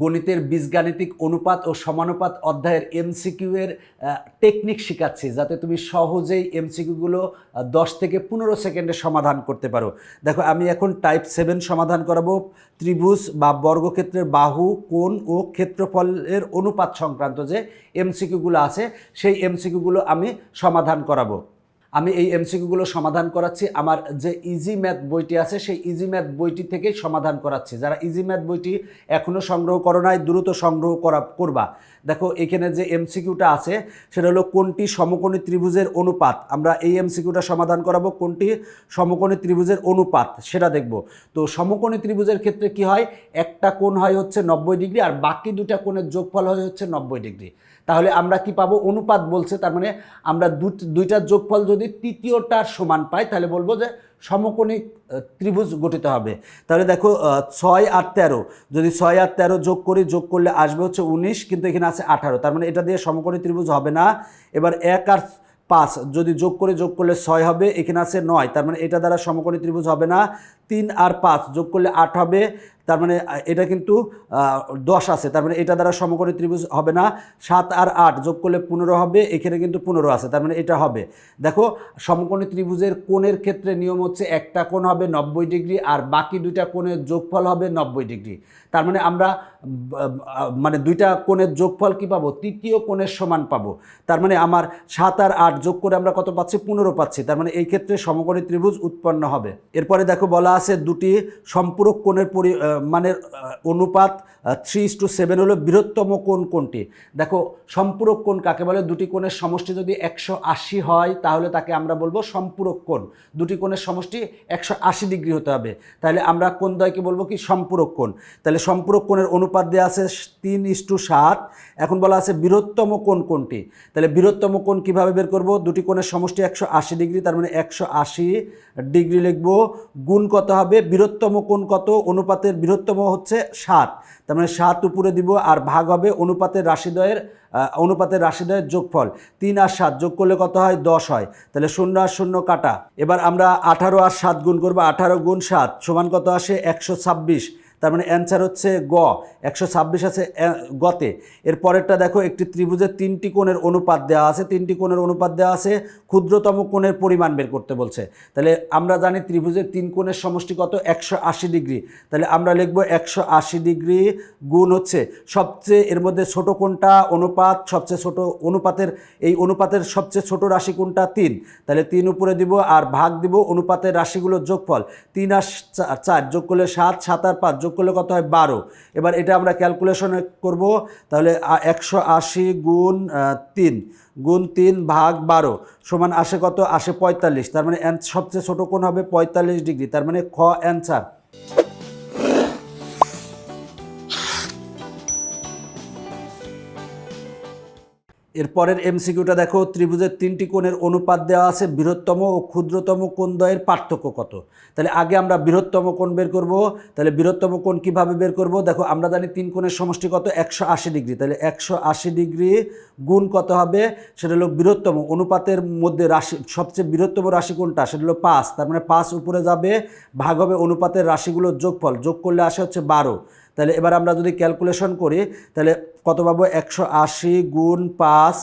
গণিতের বীজগাণিতিক অনুপাত ও সমানুপাত অধ্যায়ের এমসিকিউ এর টেকনিক শেখাচ্ছি, যাতে তুমি সহজেই এমসিকিউগুলো দশ থেকে পনেরো সেকেন্ডে সমাধান করতে পারো। দেখো, আমি এখন টাইপ সেভেন সমাধান করাবো। ত্রিভুজ বা বর্গক্ষেত্রের বাহু, কোণ ও ক্ষেত্রফলের অনুপাত সংক্রান্ত যে এমসিকিউগুলো আছে, সেই এমসিকিউগুলো আমি সমাধান করাবো। আমি এই এমসিকিউগুলো সমাধান করাচ্ছি। আমার যে ইজি ম্যাথ বইটি আছে, সেই ইজি ম্যাথ বইটি থেকেই সমাধান করাচ্ছি। যারা ইজি ম্যাথ বইটি এখনও সংগ্রহ করো নাই, দ্রুত সংগ্রহ করা করবা। দেখো, এখানে যে এমসিকিউটা আছে, সেটা হলো কোনটি সমকোণী ত্রিভুজের অনুপাত। আমরা এই এমসিকিউটা সমাধান করাবো, কোনটি সমকোণী ত্রিভুজের অনুপাত, সেটা দেখব। তো সমকোণী ত্রিভুজের ক্ষেত্রে কি হয়? একটা কোণ হয় হচ্ছে নব্বই ডিগ্রি, আর বাকি দুটা কোণের যোগফল হয় হচ্ছে নব্বই ডিগ্রি। তাহলে আমরা কি পাবো? অনুপাত বলছে, তার মানে আমরা দুইটার যোগফল যদি তৃতীয়টার সমান পাই, তাহলে বলব যে সমকোণী ত্রিভুজ গঠিত হবে। তাহলে দেখো ছয় আর তেরো। যদি ছয় আর তেরো যোগ করি, যোগ করলে আসবে হচ্ছে উনিশ, কিন্তু এখানে আছে আঠারো। তার মানে এটা দিয়ে সমকোণী ত্রিভুজ হবে না। এবার এক আর পাঁচ, যদি যোগ করে, যোগ করলে ছয় হবে, এখানে আছে নয়। তার মানে এটা দ্বারা সমকোণী ত্রিভুজ হবে না। তিন আর পাঁচ যোগ করলে আট হবে। তার মানে এটা কিন্তু দশ আছে। তার মানে এটা দ্বারা সমকোণী ত্রিভুজ হবে না। সাত আর আট যোগ করলে পনেরো হবে। এখানে কিন্তু পনেরো আছে। তার মানে এটা হবে। দেখো, সমকোণী ত্রিভুজের কোণের ক্ষেত্রে নিয়ম হচ্ছে একটা কোণ হবে নব্বই ডিগ্রি আর বাকি দুইটা কোণের যোগফল হবে নব্বই ডিগ্রি। তার মানে আমরা মানে দুইটা কোণের যোগফল কি পাবো? তৃতীয় কোণের সমান পাবো। তার মানে আমার সাত আর আট যোগ করে আমরা কত পাচ্ছি? পনেরো পাচ্ছি। তার মানে এই ক্ষেত্রে সমকোণী ত্রিভুজ উৎপন্ন হবে। এরপরে দেখো বলা আছে দুটি সম্পূরক কোণের পরি মানে অনুপাত থ্রি ইস টু সেভেন হলো বৃহত্তম কোণ কোনটি দেখো, সম্পূরক কোণ কাকে বলে? দুটি কোণের সমষ্টি যদি একশো আশি হয়, তাহলে তাকে আমরা বলব সম্পূরক কোণ। দুটি কোণের সমষ্টি একশো আশি ডিগ্রি হতে হবে। তাহলে আমরা কোন দয়কে বলব কি? সম্পূরক কোণ। তাহলে সম্পূরক কোণের অনুপাত দেওয়া আছে তিন ইস টু সাত। এখন বলা আছে বৃহত্তম কোণ কোনটি তাহলে বৃহত্তম কোণ কীভাবে বের করব? দুটি কোণের সমষ্টি একশো আশি ডিগ্রি, তার মানে একশো আশি ডিগ্রি লিখব। গুণ কত হবে? বৃহত্তম কোণ কত? অনুপাতের বৃহত্তম হচ্ছে সাত। তার মানে সাত উপরে দিব আর ভাগ হবে অনুপাতের রাশিদ্বয়ের অনুপাতের রাশিদ্বয়ের যোগফল। তিন আর সাত যোগ করলে কত হয়? দশ হয়। তাহলে শূন্য আর শূন্য কাটা। এবার আমরা আঠারো আর সাত গুণ করব। আঠারো গুণ সাত সমান কত আসে? একশো ছাব্বিশ। তার মানে অ্যান্সার হচ্ছে গ। একশো ছাব্বিশ আছে গতে। এর পরেরটা দেখো, একটি ত্রিভুজের তিনটি কোণের অনুপাত দেওয়া আছে, তিনটি কোণের অনুপাত দেওয়া আছে, ক্ষুদ্রতম কোণের পরিমাণ বের করতে বলছে। তাহলে আমরা জানি ত্রিভুজের তিন কোণের সমষ্টি কত? একশো আশি ডিগ্রি। তাহলে আমরা লিখব একশো আশি ডিগ্রি গুণ হচ্ছে সবচেয়ে এর মধ্যে ছোট কোণটা অনুপাত, সবচেয়ে ছোট অনুপাতের, এই অনুপাতের সবচেয়ে ছোট রাশি কোণটা তিন। তাহলে তিন উপরে দিব আর ভাগ দিব অনুপাতের রাশিগুলোর যোগফল। তিন আর চার যোগ করলে সাত সাত আর পাঁচ যোগ করলে কত হয়? বারো। এবার এটা আমরা ক্যালকুলেশনে করব, তাহলে একশো আশি গুণ তিন। গুণ তিন ভাগ বারো সমান আসে কত? আসে পঁয়তাল্লিশ। তার মানে সবচেয়ে ছোটো কোণ হবে পঁয়তাল্লিশ ডিগ্রি। তার মানে খ অ্যান্সার। এরপরের এমসিকিউটা দেখো, ত্রিভুজের তিনটি কোণের অনুপাত দেওয়া আছে, বৃহত্তম ও ক্ষুদ্রতম কোণ দ্বয়ের পার্থক্য কত? তাহলে আগে আমরা বৃহত্তম কোণ বের করব, তাহলে বৃহত্তম কোণ কীভাবে বের করব? দেখো, আমরা জানি তিন কোণের সমষ্টি কত? একশো আশি ডিগ্রি। তাহলে একশো আশি ডিগ্রি গুণ কত হবে? সেটা হলো বৃহত্তম। অনুপাতের মধ্যে রাশি, সবচেয়ে বৃহত্তম রাশি কোনটা সেটা হলো পাঁচ। তার মানে পাঁচ উপরে যাবে, ভাগ হবে অনুপাতের রাশিগুলোর যোগফল। যোগ করলে আসে হচ্ছে বারো। তাহলে এবার আমরা যদি ক্যালকুলেশন করি, তাহলে কত পাবো? একশো আশি গুণ পাঁচ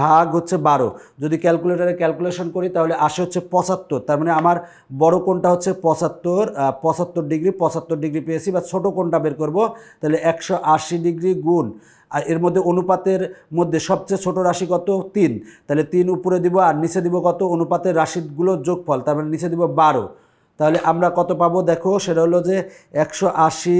ভাগ হচ্ছে বারো। যদি ক্যালকুলেটারে ক্যালকুলেশন করি, তাহলে আশি হচ্ছে পঁচাত্তর। তার মানে আমার বড় কোণটা হচ্ছে পঁচাত্তর পঁচাত্তর ডিগ্রি পঁচাত্তর ডিগ্রি পেয়েছি বা ছোটো কোণটা বের করব, তাহলে একশো আশি ডিগ্রি গুণ। আর এর মধ্যে অনুপাতের মধ্যে সবচেয়ে ছোট রাশি কত? তিন। তাহলে তিন উপরে দিব আর নিচে দিব কত? অনুপাতের রাশিগুলোর যোগফল, তার মানে নিচে দিব বারো। তাহলে আমরা কত পাবো? দেখো, সেটা হলো যে একশো আশি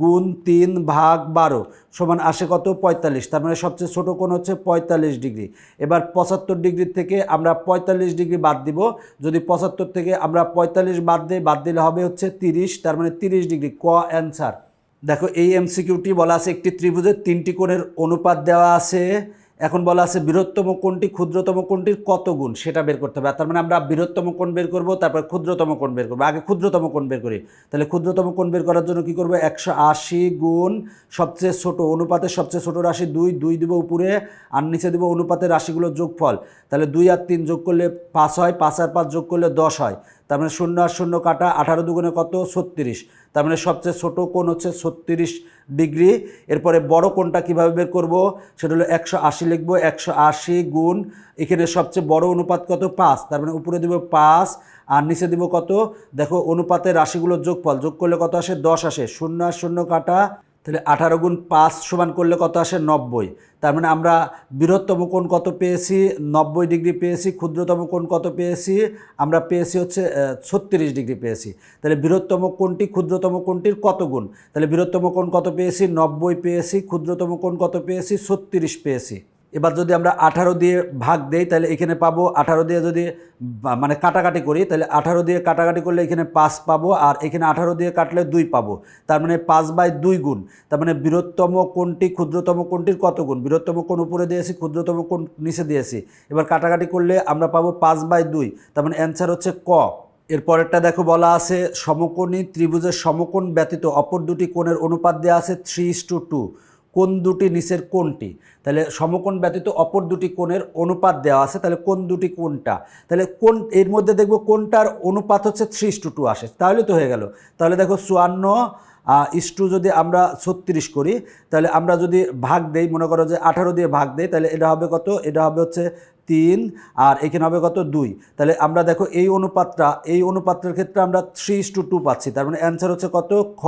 গুণ তিন ভাগ বারো সমান আসে কত? পঁয়তাল্লিশ। তার মানে সবচেয়ে ছোটো কোণ হচ্ছে পঁয়তাল্লিশ ডিগ্রি। এবার পঁচাত্তর ডিগ্রি থেকে আমরা পঁয়তাল্লিশ ডিগ্রি বাদ দিব। যদি পঁচাত্তর থেকে আমরা পঁয়তাল্লিশ বাদ দিই, বাদ দিলে হবে হচ্ছে তিরিশ। তার মানে তিরিশ ডিগ্রি। ক অ্যান্সার? দেখো, এই এমসিকিউটি বলা আছে একটি ত্রিভুজের তিনটি কোণের অনুপাত দেওয়া আছে। এখন বলা আছে বৃহত্তম কোণটি ক্ষুদ্রতম কোণটির কত গুণ? সেটা বের করতে হবে। তার মানে আমরা বৃহত্তম কোণ বের করব, তারপর ক্ষুদ্রতম কোণ বের করব। আগে ক্ষুদ্রতম কোণ বের করি। তাহলে ক্ষুদ্রতম কোণ বের করার জন্য কি করব? একশো আশি গুণ সবচেয়ে ছোট অনুপাতের সবচেয়ে ছোট রাশি দুই দুই দিব উপরে, আর নিচে দিব অনুপাতের রাশিগুলোর যোগফল। তাহলে দুই আর তিন যোগ করলে পাঁচ হয়, পাঁচ আর পাঁচ যোগ করলে দশ হয়। তার মানে শূন্য আর শূন্য কাটা আঠারো দুগুণে কত? ছত্রিশ। তার মানে সবচেয়ে ছোট কোণ হচ্ছে ছত্রিশ ডিগ্রি। এরপরে বড় কোণটা কীভাবে বের করব? সেটা হলো একশো আশি লিখব, একশো আশি গুণ, এখানে সবচেয়ে বড় অনুপাত কত? পাঁচ। তার মানে উপরে দেবো পাঁচ, আর নিচে দেবো কত? দেখো, অনুপাতের রাশিগুলোর যোগফল, যোগ করলে কত আসে? দশ আসে। শূন্য শূন্য কাটা তাহলে আঠারো গুণ পাঁচ সমান করলে কত আসে? নব্বই। তার মানে আমরা বৃহত্তম কোণ কত পেয়েছি? নব্বই ডিগ্রি পেয়েছি, ক্ষুদ্রতম কোণ কত পেয়েছি? আমরা পেয়েছি হচ্ছে ছত্রিশ ডিগ্রি পেয়েছি। তাহলে বৃহত্তম কোণটি ক্ষুদ্রতম কোণটির কত গুণ? তাহলে বৃহত্তম কোণ কত পেয়েছি? নব্বই পেয়েছি, ক্ষুদ্রতম কোণ কত পেয়েছি? ছত্রিশ পেয়েছি। এবার যদি আমরা আঠারো দিয়ে ভাগ দেই, তাহলে এখানে পাবো আঠারো দিয়ে যদি মানে কাটাকাটি করি, তাহলে আঠারো দিয়ে কাটাকাটি করলে এখানে পাঁচ পাবো, আর এখানে আঠারো দিয়ে কাটলে দুই পাবো। তার মানে পাঁচ বাই দুই গুণ। তার মানে বৃহত্তম কোণটি ক্ষুদ্রতম কোণটির কত গুণ? বৃহত্তম কোণ উপরে দিয়েছি, ক্ষুদ্রতম কোণ নিচে দিয়েছি। এবার কাটাকাটি করলে আমরা পাবো পাঁচ বাই দুই। তার মানে অ্যান্সার হচ্ছে ক। এর পরেরটা দেখো বলা আছে, সমকোণী ত্রিভুজের সমকোণ ব্যতীত অপর দুটি কোণের অনুপাত দেওয়া আছে থ্রি টু টু। কোন দুটি নিচের কোনটি? তাহলে সমকোণ ব্যতীত অপর দুটি কোণের অনুপাত দেওয়া আছে, তাহলে কোন দুটি কোনটা তাহলে কোন, এর মধ্যে দেখব কোনটার অনুপাত হচ্ছে থ্রি টু টু আসে, তাহলে তো হয়ে গেল। তাহলে দেখো চুয়ান্ন ইস্টু যদি আমরা ছত্রিশ করি, তাহলে আমরা যদি ভাগ দেই, মনে করো যে আঠারো দিয়ে ভাগ দেই, তাহলে এটা হবে কত? এটা হবে হচ্ছে তিন, আর এখানে হবে কত? দুই। তাহলে আমরা দেখো এই অনুপাতটা, এই অনুপাতটার ক্ষেত্রে আমরা থ্রি টু টু পাচ্ছি, তার মানে অ্যান্সার হচ্ছে কত? খ।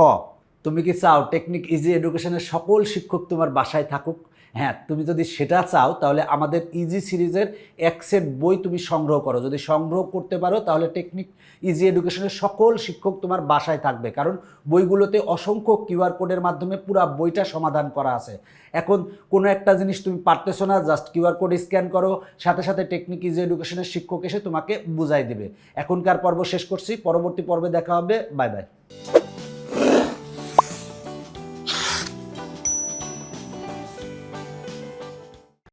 তুমি কি চাও টেকনিক ইজি এডুকেশনের সকল শিক্ষক তোমার বাসায় থাকুক? হ্যাঁ তুমি যদি সেটা চাও, তাহলে আমাদের ইজি সিরিজের এক সেট বই তুমি সংগ্রহ করো। যদি সংগ্রহ করতে পারো, তাহলে টেকনিক ইজি এডুকেশনের সকল শিক্ষক তোমার বাসায় থাকবে। কারণ বইগুলোতে অসংখ্য কিউআর কোডের মাধ্যমে পুরো বইটা সমাধান করা আছে। এখন কোনো একটা জিনিস তুমি পারতেছো না জাস্ট কিউআর কোড স্ক্যান করো, সাথে সাথে টেকনিক ইজি এডুকেশনের শিক্ষক এসে তোমাকে বুঝাই দেবে। এখনকার পর্ব শেষ করছি, পরবর্তী পর্বে দেখা হবে। Bye bye